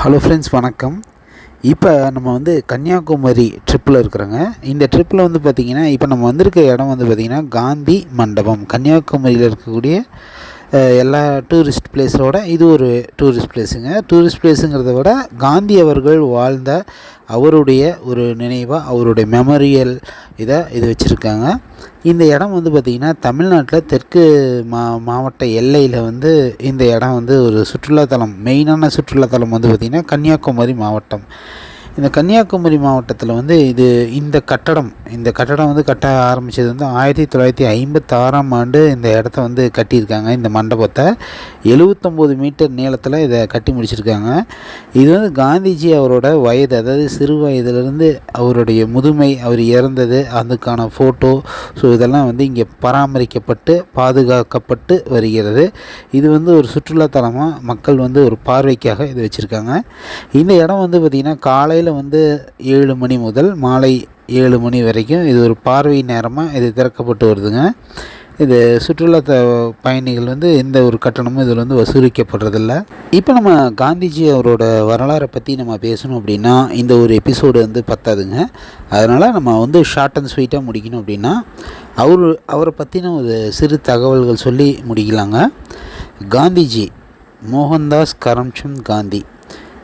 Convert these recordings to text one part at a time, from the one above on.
Hello friends வணக்கம். இப்போ நம்ம வந்து கன்னியாகுமரி ட்ரிப்பில் இருக்கிறோங்க. இந்த ட்ரிப்பில் வந்து பார்த்திங்கன்னா இப்போ நம்ம வந்திருக்க இடம் வந்து பார்த்திங்கன்னா காந்தி மண்டபம். கன்னியாகுமரியில் இருக்கக்கூடிய எல்லா டூரிஸ்ட் பிளேஸோட இது ஒரு டூரிஸ்ட் பிளேஸுங்க டூரிஸ்ட் பிளேஸுங்கிறத விட காந்தி அவர்கள் வாழ்ந்த அவருடைய ஒரு நினைவாக அவருடைய மெமரியல் இதை இது வச்சுருக்காங்க. இந்த இடம் வந்து பார்த்திங்கன்னா தமிழ்நாட்டில் தெற்கு மா மாவட்ட எல்லையில் வந்து இந்த இடம் வந்து ஒரு சுற்றுலாத்தலம் மெயினான சுற்றுலாத்தலம் வந்து பார்த்திங்கன்னா கன்னியாகுமரி மாவட்டம். இந்த கன்னியாகுமரி மாவட்டத்தில் வந்து இது இந்த கட்டடம் இந்த கட்டடம் வந்து கட்ட ஆரம்பித்தது வந்து ஆயிரத்தி தொள்ளாயிரத்தி ஐம்பத்தாறாம் ஆண்டு இந்த இடத்த வந்து கட்டியிருக்காங்க. இந்த மண்டபத்தை எழுவத்தொம்போது மீட்டர் நீளத்தில் இதை கட்டி முடிச்சிருக்காங்க. இது வந்து காந்திஜி அவரோட வயது அதாவது சிறு வயதிலிருந்து அவருடைய முதுமை அவர் இறந்தது அதுக்கான ஃபோட்டோ ஸோ இதெல்லாம் வந்து இங்கே பராமரிக்கப்பட்டு பாதுகாக்கப்பட்டு வருகிறது. இது வந்து ஒரு சுற்றுலாத்தலமாக மக்கள் வந்து ஒரு பார்வைக்காக இது வச்சுருக்காங்க. இந்த இடம் வந்து பார்த்திங்கன்னா காலையில் வந்து ஏழு மணி முதல் மாலை ஏழு மணி வரைக்கும் இது ஒரு பார்வை நேரமாக இது திறக்கப்பட்டு வருதுங்க. இது சுற்றுலா த பயணிகள் வந்து எந்த ஒரு கட்டணமும் இதில் வந்து வசூலிக்கப்படுறதில்ல. இப்போ நம்ம காந்திஜி அவரோட வரலாறை பற்றி நம்ம பேசணும் அப்படின்னா இந்த ஒரு எபிசோடு வந்து பத்தாதுங்க. அதனால் நம்ம வந்து ஷார்ட் அண்ட் ஸ்வீட்டாக முடிக்கணும் அப்படின்னா அவர் அவரை பற்றின ஒரு சிறு தகவல்கள் சொல்லி முடிக்கலாங்க. காந்திஜி மோகன்தாஸ் கரம்சந்த் காந்தி.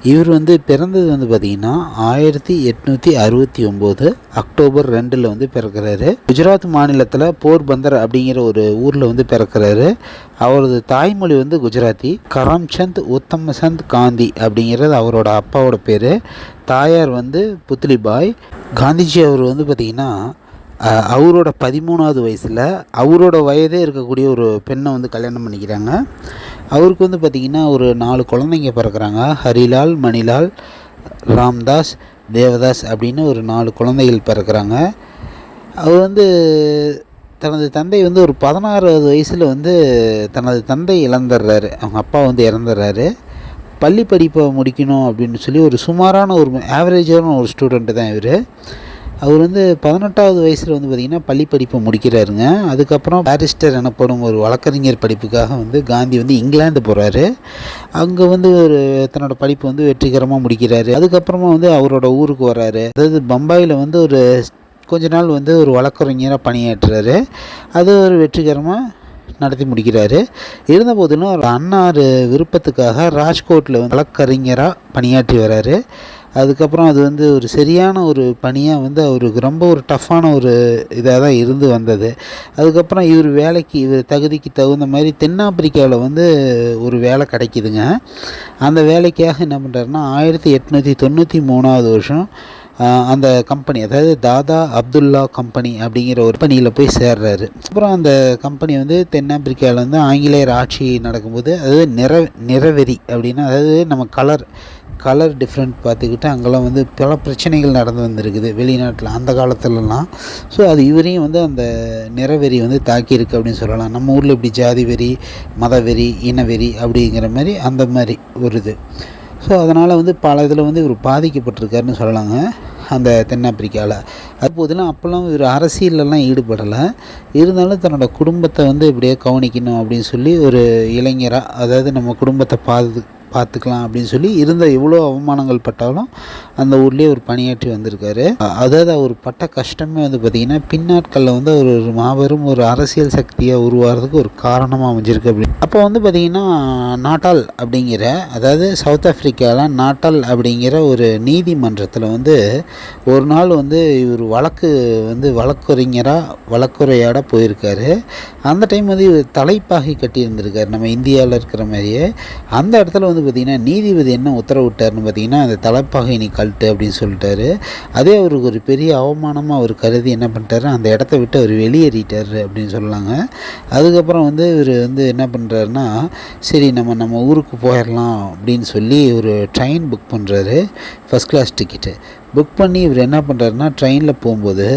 இவர் வந்து பிறந்தது வந்து பார்த்திங்கன்னா ஆயிரத்தி எட்நூற்றி அறுபத்தி ஒம்போது அக்டோபர் ரெண்டில் வந்து பிறக்கிறாரு. குஜராத் மாநிலத்தில் போர்பந்தர் அப்படிங்கிற ஒரு ஊரில் வந்து பிறக்கிறாரு. அவரது தாய்மொழி வந்து குஜராத்தி. கரம்சந்த் உத்தமசந்த் காந்தி அப்படிங்கிறது அவரோட அப்பாவோட பேர். தாயார் வந்து புத்லிபாய். காந்திஜி அவர் வந்து பார்த்திங்கன்னா அவரோட பதிமூணாவது வயசில் அவரோட வயதே இருக்கக்கூடிய ஒரு பெண்ணை வந்து கல்யாணம் பண்ணிக்கிறாங்க. அவருக்கு வந்து பார்த்திங்கன்னா ஒரு நாலு குழந்தைங்க பிறக்கிறாங்க. ஹரிலால் மணிலால் ராம்தாஸ் தேவதாஸ் அப்படின்னு ஒரு நாலு குழந்தைகள் பிறக்கிறாங்க. அவர் வந்து தனது தந்தை வந்து ஒரு பதினாறாவது வயசில் வந்து தனது தந்தை இழந்துடுறாரு அவங்க அப்பா வந்து இறந்துடுறாரு பள்ளி படிப்பை முடிக்கணும் அப்படின்னு சொல்லி ஒரு சுமாரான ஒரு ஆவரேஜான ஒரு ஸ்டூடெண்ட்டு தான் இவர். அவர் வந்து பதினெட்டாவது வயசில் வந்து பார்த்திங்கன்னா பள்ளி படிப்பை முடிக்கிறாருங்க. அதுக்கப்புறம் பேரிஸ்டர் எனப்படும் ஒரு வழக்கறிஞர் படிப்புக்காக வந்து காந்தி வந்து இங்கிலாந்து போகிறாரு அங்கே வந்து ஒரு தன்னோட படிப்பு வந்து வெற்றிகரமாக முடிக்கிறாரு. அதுக்கப்புறமா வந்து அவரோட ஊருக்கு வராரு அதாவது பம்பாயில் வந்து ஒரு கொஞ்ச நாள் வந்து ஒரு வழக்கறிஞராக பணியாற்றுறாரு. அது ஒரு வெற்றிகரமாக நடத்தி முடிக்கிறாரு. இருந்தபோதிலும் அன்னார் விருப்பத்துக்காக ராஜ்கோட்டில் வழக்கறிஞராக பணியாற்றி வராரு. அதுக்கப்புறம் அது வந்து ஒரு சரியான ஒரு பணியாக வந்து அவருக்கு ரொம்ப ஒரு டஃப்பான ஒரு இதாக தான் இருந்து வந்தது. அதுக்கப்புறம் இவர் வேலைக்கு இவர் தகுதிக்கு தகுந்த மாதிரி தென்னாப்பிரிக்காவில் வந்து ஒரு வேலை கிடைக்கிதுங்க. அந்த வேலைக்காக என்ன பண்ணுறாருன்னா ஆயிரத்தி எட்நூற்றி தொண்ணூற்றி மூணாவது வருஷம் அந்த கம்பெனி அதாவது தாதா அப்துல்லா கம்பெனி அப்படிங்கிற ஒரு பணியில் போய் சேர்றாரு. அப்புறம் அந்த கம்பெனி வந்து தென்னாப்பிரிக்காவில் வந்து ஆங்கிலேயர் ஆட்சி நடக்கும்போது அதாவது நிற நிறவெறி அப்படின்னா அதாவது நம்ம கலர் கலர் டிஃப்ரெண்ட் பார்த்துக்கிட்டு அங்கெல்லாம் வந்து பல பிரச்சனைகள் நடந்து வந்திருக்குது வெளிநாட்டில் அந்த காலத்துலலாம். ஸோ அது இவரையும் வந்து அந்த நிறவெறி வந்து தாக்கியிருக்கு அப்படின்னு சொல்லலாம். நம்ம ஊரில் இப்படி ஜாதி வெறி மதவெறி இனவெறி அப்படிங்கிற மாதிரி அந்த மாதிரி ஒரு இது. ஸோ அதனால் வந்து பல இதில் வந்து இவர் பாதிக்கப்பட்டிருக்காருன்னு சொல்லலாங்க அந்த தென்னாப்பிரிக்காவில் அப்போதெல்லாம் அப்போல்லாம் இவர் அரசியலெல்லாம் ஈடுபடலை. இருந்தாலும் தன்னோட குடும்பத்தை வந்து இப்படியே கவனிக்கணும் அப்படின்னு சொல்லி ஒரு இளைஞராக அதாவது நம்ம குடும்பத்தை பாது பார்த்துக்கலாம் அப்படின்னு சொல்லி இருந்த எவ்வளோ அவமானங்கள் பட்டாலும் அந்த ஊர்லேயே ஒரு பணியாற்றி வந்திருக்காரு. அதாவது அவர் பட்ட கஷ்டமே வந்து பார்த்திங்கன்னா பின்னாட்களில் வந்து அவர் ஒரு மாபெரும் ஒரு அரசியல் சக்தியாக உருவாகிறதுக்கு ஒரு காரணமாக அமைஞ்சிருக்கு அப்படி அப்போ வந்து பார்த்திங்கன்னா நாட்டால் அப்படிங்கிற அதாவது சவுத் ஆஃப்ரிக்காவில் நாட்டால் அப்படிங்கிற ஒரு நீதிமன்றத்தில் வந்து ஒரு நாள் வந்து இவர் வழக்கு வந்து வழக்கறிஞராக வழக்குரையாட போயிருக்காரு. அந்த டைம் வந்து இவர் தலைப்பாகி கட்டியிருந்திருக்காரு. நம்ம இந்தியாவில் இருக்கிற மாதிரியே. அந்த இடத்துல வந்து பார்த்திங்கன்னா நீதிபதி என்ன உத்தரவிட்டார்னு பார்த்தீங்கன்னா அந்த தலைப்பாகை நீ கழட்டு அப்படின்னு சொல்லிட்டாரு. அதே அவருக்கு ஒரு பெரிய அவமானமாக அவர் கருதி என்ன பண்ணிட்டாரு? அந்த இடத்த விட்டு அவர் வெளியேறிட்டார் அப்படின்னு சொல்லலாங்க அதுக்கப்புறம் வந்து இவர் வந்து என்ன பண்ணுறாருன்னா சரி நம்ம நம்ம ஊருக்கு போயிடலாம் அப்படின்னு சொல்லி ஒரு ட்ரெயின் புக் பண்ணுறாரு ஃபஸ்ட் கிளாஸ் டிக்கெட்டு புக் பண்ணி இவர் என்ன பண்ணுறாருன்னா ட்ரெயினில் போகும்போது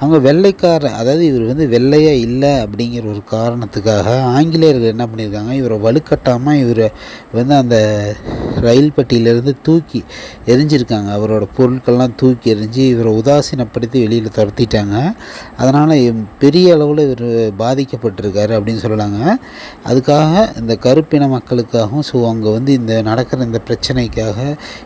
அவங்க வெள்ளைக்காரன் அதாவது இவர் வந்து வெள்ளையாக இல்லை அப்படிங்கிற ஒரு காரணத்துக்காக ஆங்கிலேயர்கள் என்ன பண்ணியிருக்காங்க இவரை வலுக்கட்டாமல் இவரை வந்து அந்த ரயில் பெட்டியிலேருந்து தூக்கி எரிஞ்சிருக்காங்க. அவரோட பொருட்கள்லாம் தூக்கி எரிஞ்சு இவரை உதாசீனப்படுத்தி வெளியில் துரத்திட்டாங்க. அதனால் பெரிய அளவில் இவர் பாதிக்கப்பட்டிருக்காரு அப்படின்னு சொல்லலாங்க. அதுக்காக இந்த கருப்பின மக்களுக்காகவும் ஸோ அங்கே வந்து இந்த நடக்கிற இந்த பிரச்சனைக்காக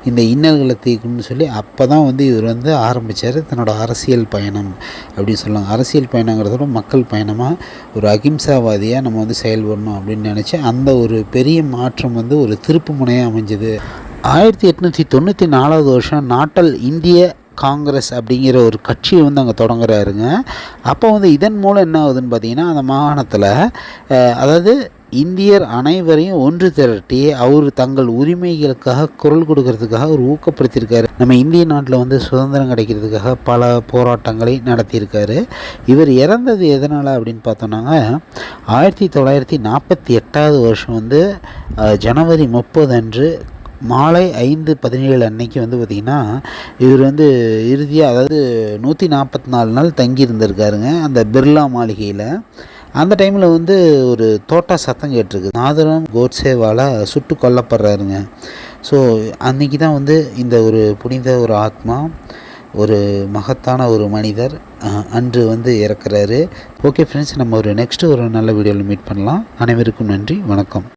இந்த இன்னல்களை தீர்க்கணும்னு சொல்லி அப்போ தான் வந்து இவர் வந்து ஆரம்பித்தார் தன்னோட அரசியல் பயணம் அப்படின்னு சொல்லலாம். அரசியல் பயணங்கிறதோட மக்கள் பயணமாக ஒரு அகிம்சாவாதியாக நம்ம வந்து செயல்படணும் அப்படின்னு நினச்சி அந்த ஒரு பெரிய மாற்றம் வந்து ஒரு திருப்பு முனையாக அமைஞ்சது. ஆயிரத்தி எட்நூற்றி தொண்ணூற்றி நாலாவது வருஷம் நாட்டல் இந்திய காங்கிரஸ் அப்படிங்கிற ஒரு கட்சியை வந்து அங்கே தொடங்குறாருங்க. அப்போ வந்து இதன் மூலம் என்ன ஆகுதுன்னு பார்த்தீங்கன்னா அந்த மாகாணத்தில் அதாவது இந்தியர் அனைவரையும் ஒன்று திரட்டி அவர் தங்கள் உரிமைகளுக்காக குரல் கொடுக்கறதுக்காக அவர் ஊக்கப்படுத்தியிருக்காரு. நம்ம இந்திய நாட்டில் வந்து சுதந்திரம் கிடைக்கிறதுக்காக பல போராட்டங்களை நடத்தியிருக்காரு. இவர் இறந்தது எதனால் அப்படின்னு பார்த்தோம்னாங்க ஆயிரத்தி தொள்ளாயிரத்தி நாற்பத்தி எட்டாவது வருஷம் வந்து ஜனவரி முப்பது அன்று மாலை ஐந்து பதினேழு அன்னைக்கு வந்து பார்த்திங்கன்னா இவர் வந்து இறுதியாக அதாவது நூற்றி நாற்பத்தி நாலு நாள் தங்கி இருந்திருக்காருங்க அந்த பிர்லா மாளிகையில் அந்த டைமில் வந்து ஒரு தோட்டா சத்தம் கேட்டிருக்கு நாதரம் கோட்சேவால் சுட்டு கொல்லப்படுறாருங்க. ஸோ அன்னைக்கு தான் வந்து இந்த ஒரு புனித ஒரு ஆத்மா ஒரு மகத்தான ஒரு மனிதர் அன்று வந்து இறக்குறாரு. ஓகே ஃப்ரெண்ட்ஸ் நம்ம ஒரு நெக்ஸ்ட்டு ஒரு நல்ல வீடியோவில் மீட் பண்ணலாம். அனைவருக்கும் நன்றி. வணக்கம்.